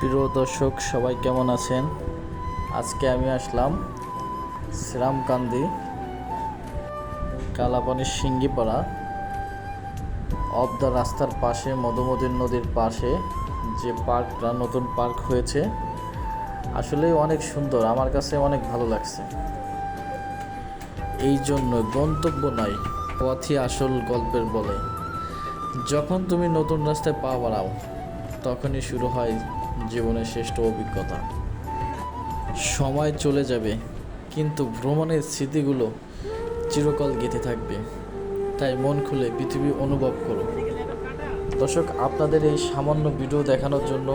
প্রিয় দর্শক, সবাই কেমন আছেন? আজকে আমি আসলাম শ্রীরামকান্দি কালাপানির সিঙ্গিপাড়া অফ দ্য রাস্তার পাশে, মধুমতির নদীর পাশে যে পার্কটা, নতুন পার্ক হয়েছে। আসলেই অনেক সুন্দর, আমার কাছে অনেক ভালো লাগছে। এই জন্য গন্তব্য নয় পথই আসল গল্পের বলে। যখন তুমি নতুন রাস্তায় পা বাড়াও, তখনই শুরু হয় জীবনের শ্রেষ্ঠ অভিজ্ঞতা। সময় চলে যাবে, কিন্তু ভ্রমণের স্মৃতিগুলো চিরকাল গেঁথে থাকবে। তাই মন খুলে পৃথিবী অনুভব করো। দর্শক, আপনাদের এই সামান্য ভিডিও দেখানোর জন্য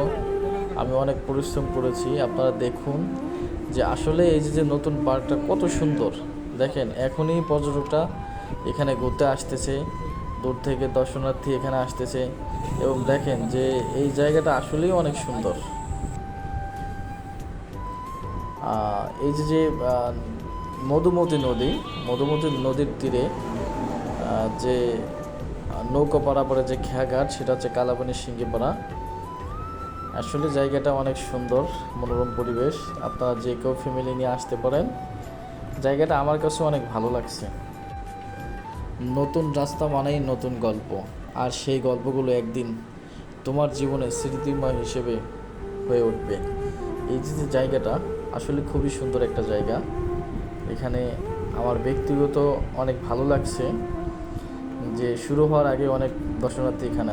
আমি অনেক পরিশ্রম করেছি। আপনারা দেখুন যে আসলে এই যে নতুন পার্কটা কত সুন্দর। দেখেন, এখনই পর্যটকরা এখানে ঘুরতে আসতেছে। দূর থেকে দর্শনার্থী এখানে আসতেছে এবং দেখেন যে এই জায়গাটা আসলেই অনেক সুন্দর। এই যে যে মধুমতি নদী, মধুমতি নদীর তীরে যে নৌকা পাড়াপাড়ে যে খেয়াঘাট সেটা হচ্ছে কালাপানি সিঙ্গিপাড়া। আসলে জায়গাটা অনেক সুন্দর, মনোরম পরিবেশ। আপনারা যে কেউ ফ্যামিলি নিয়ে আসতে পারেন, জায়গাটা আমার কাছে অনেক ভালো লাগছে। নতুন রাস্তা মানেই নতুন গল্প। আর সেই গল্পগুলো একদিন তোমার জীবনে স্মৃতিময় হিসেবে হয়ে উঠবে। এই যে জায়গাটা, আসলে খুবই সুন্দর একটা জায়গা। এখানে আমার ব্যক্তিগত অনেক ভালো লাগছে যে শুরু হওয়ার আগে অনেক দর্শনার্থী এখানে